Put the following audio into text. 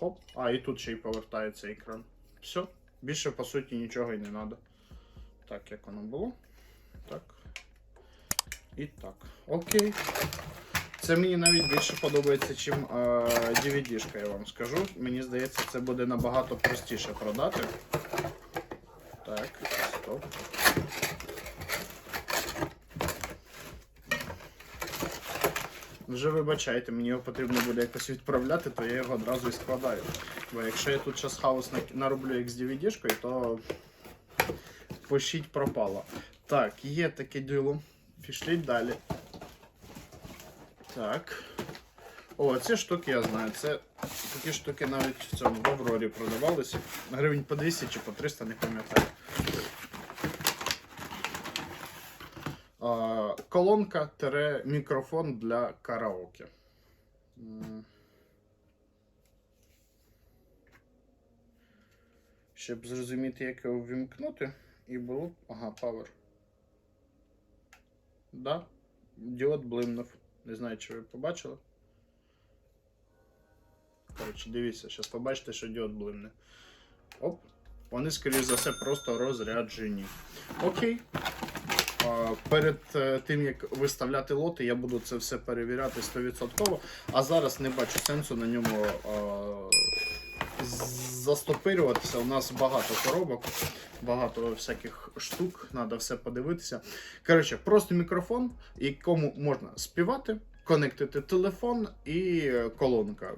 Хоп. А, і тут ще й повертається екран. Все. Більше по суті нічого і не треба. Так, як воно було. Так. І так. Окей. Це мені навіть більше подобається, чим е, DVD-шка, я вам скажу. Мені здається, це буде набагато простіше продати. Так, стоп. Вже вибачайте, мені його потрібно буде якось відправляти, то я його одразу і складаю. Бо якщо я тут зараз хаос нароблю як з DVD-шкою, то пощіть пропало. Так, є таке діло. Пішліть далі. Так. О, ці штуки я знаю. Це такі штуки навіть в цьому в Аврорі продавалися. Гривень по 200 чи по 300, не пам'ятаю. А, колонка мікрофон для караоке. Щоб зрозуміти, як його ввімкнути, і було. Ага, Power. Да. Діод блимнув. Не знаю, чи ви побачили. Коротше, дивіться, зараз побачите, що діод блимне. Оп. Вони, скоріш за все, просто розряджені. Окей. Перед е, тим, як виставляти лоти, я буду це все перевіряти 100%. А зараз не бачу сенсу на ньому застопирюватися. У нас багато коробок, багато всяких штук, треба все подивитися. Коротше, просто мікрофон, якому можна співати, конектити телефон і е, колонка.